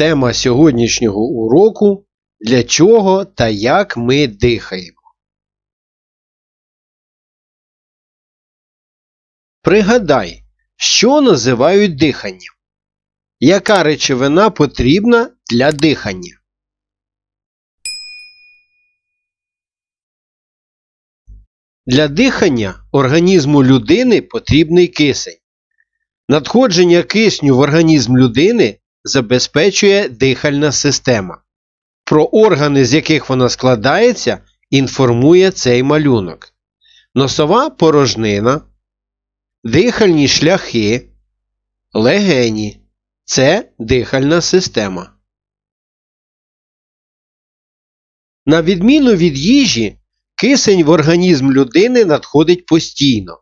Тема сьогоднішнього уроку для чого та як ми дихаємо. Пригадай, що називають диханням? Яка речовина потрібна для дихання? Для дихання організму людини потрібний кисень. Надходження кисню в організм людини забезпечує дихальна система. Про органи, з яких вона складається, інформує цей малюнок. Носова порожнина, дихальні шляхи, легені це дихальна система. На відміну від їжі, кисень в організм людини надходить постійно.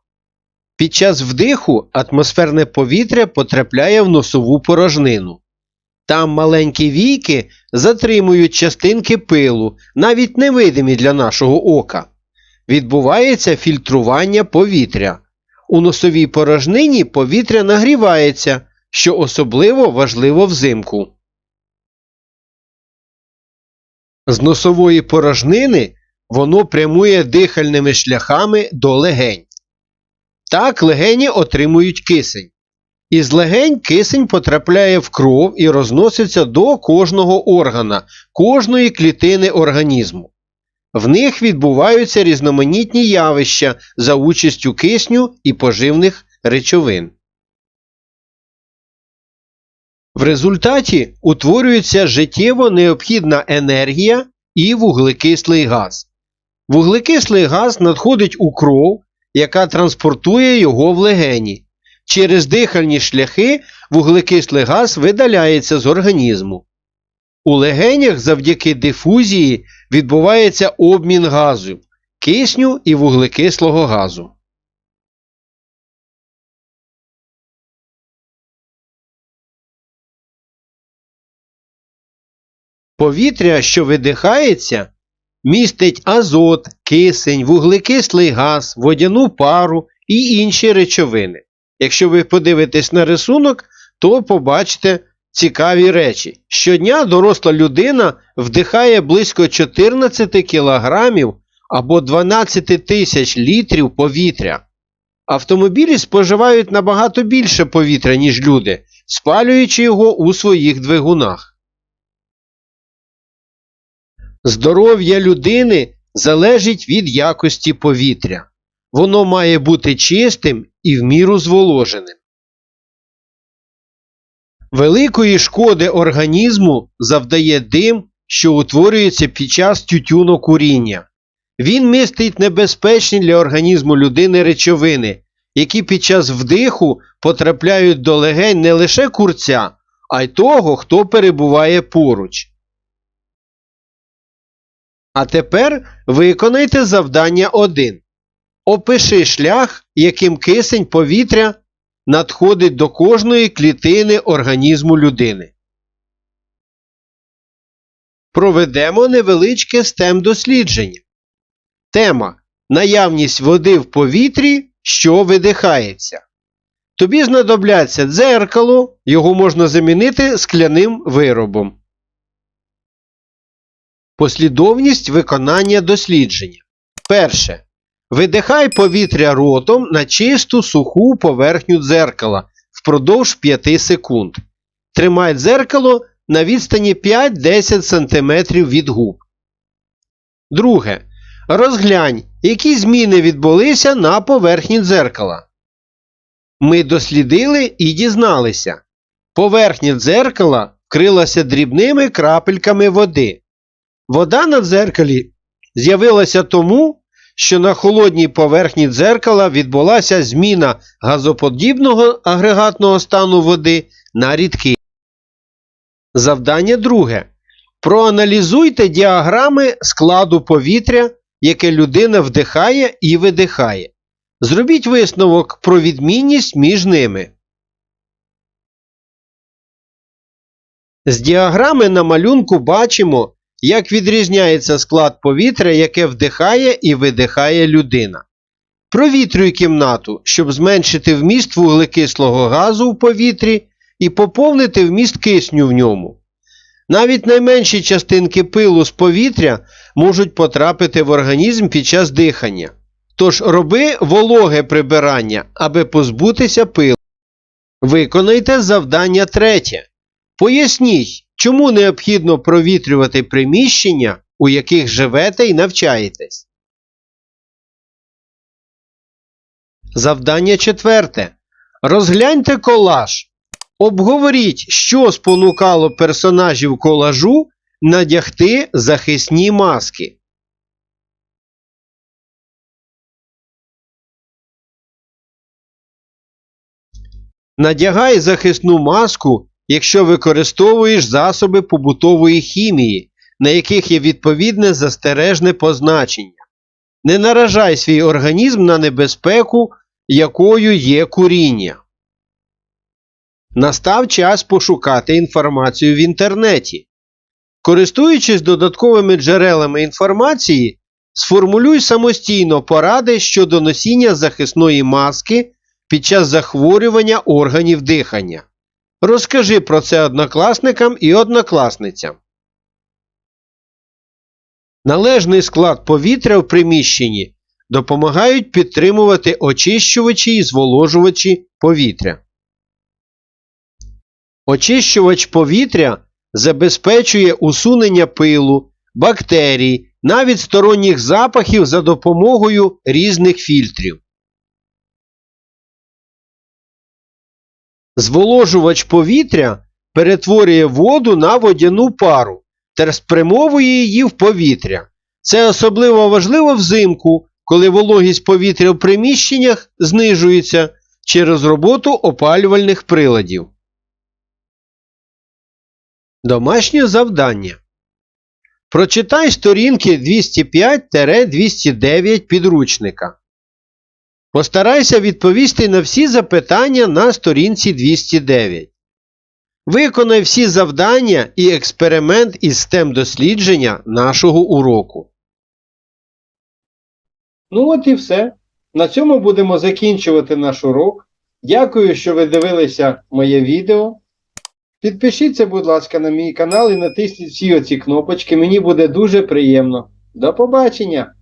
Під час вдиху атмосферне повітря потрапляє в носову порожнину. Там маленькі війки затримують частинки пилу, навіть невидимі для нашого ока. Відбувається фільтрування повітря. У носовій порожнині повітря нагрівається, що особливо важливо взимку. З носової порожнини воно прямує дихальними шляхами до легень. Так легені отримують кисень. Із легень кисень потрапляє в кров і розноситься до кожного органа, кожної клітини організму. В них відбуваються різноманітні явища за участю кисню і поживних речовин. В результаті утворюється життєво необхідна енергія і вуглекислий газ. Вуглекислий газ надходить у кров, яка транспортує його в легені. Через дихальні шляхи вуглекислий газ видаляється з організму. У легенях завдяки дифузії відбувається обмін газу, кисню і вуглекислого газу. Повітря, що видихається, містить азот, кисень, вуглекислий газ, водяну пару і інші речовини. Якщо ви подивитесь на рисунок, то побачите цікаві речі. Щодня доросла людина вдихає близько 14 кілограмів або 12 тисяч літрів повітря. Автомобілі споживають набагато більше повітря, ніж люди, спалюючи його у своїх двигунах. Здоров'я людини залежить від якості повітря. Воно має бути чистим і в міру зволоженим. Великої шкоди організму завдає дим, що утворюється під час тютюнокуріння. Він містить небезпечні для організму людини речовини, які під час вдиху потрапляють до легень не лише курця, а й того, хто перебуває поруч. А тепер виконайте завдання 1. Опиши шлях, яким кисень повітря надходить до кожної клітини організму людини. Проведемо невеличке STEM дослідження. Тема Наявність води в повітрі, що видихається. Тобі знадобляться дзеркало, його можна замінити скляним виробом. Послідовність виконання дослідження. Перше. Видихай повітря ротом на чисту суху поверхню дзеркала впродовж 5 секунд. Тримай дзеркало на відстані 5-10 см від губ. Друге. Розглянь, які зміни відбулися на поверхні дзеркала. Ми дослідили і дізналися. Поверхня дзеркала вкрилася дрібними крапельками води. Вода на дзеркалі з'явилася тому, що на холодній поверхні дзеркала відбулася зміна газоподібного агрегатного стану води на рідкий. Завдання друге. Проаналізуйте діаграми складу повітря, яке людина вдихає і видихає. Зробіть висновок про відмінність між ними. З діаграми на малюнку бачимо, як відрізняється склад повітря, яке вдихає і видихає людина. Провітрюй кімнату, щоб зменшити вміст вуглекислого газу в повітрі і поповнити вміст кисню в ньому. Навіть найменші частинки пилу з повітря можуть потрапити в організм під час дихання. Тож роби вологе прибирання, аби позбутися пилу. Виконайте завдання третє. Поясніть, чому необхідно провітрювати приміщення, у яких живете і навчаєтесь. Завдання четверте. Розгляньте колаж. Обговоріть, що спонукало персонажів колажу надягти захисні маски. Надягай захисну маску, якщо використовуєш засоби побутової хімії, на яких є відповідне застережне позначення. Не наражай свій організм на небезпеку, якою є куріння. Настав час пошукати інформацію в інтернеті. Користуючись додатковими джерелами інформації, сформулюй самостійно поради щодо носіння захисної маски під час захворювання органів дихання. Розкажи про це однокласникам і однокласницям. Належний склад повітря в приміщенні допомагають підтримувати очищувачі і зволожувачі повітря. Очищувач повітря забезпечує усунення пилу, бактерій, навіть сторонніх запахів за допомогою різних фільтрів. Зволожувач повітря перетворює воду на водяну пару та спрямовує її в повітря. Це особливо важливо взимку, коли вологість повітря в приміщеннях знижується через роботу опалювальних приладів. Домашнє завдання. Прочитай сторінки 205-209 підручника. Постарайся відповісти на всі запитання на сторінці 209. Виконай всі завдання і експеримент із STEM дослідження нашого уроку. Ну от і все. На цьому будемо закінчувати наш урок. Дякую, що ви дивилися моє відео. Підпишіться, будь ласка, на мій канал і натисніть всі оці кнопочки. Мені буде дуже приємно. До побачення!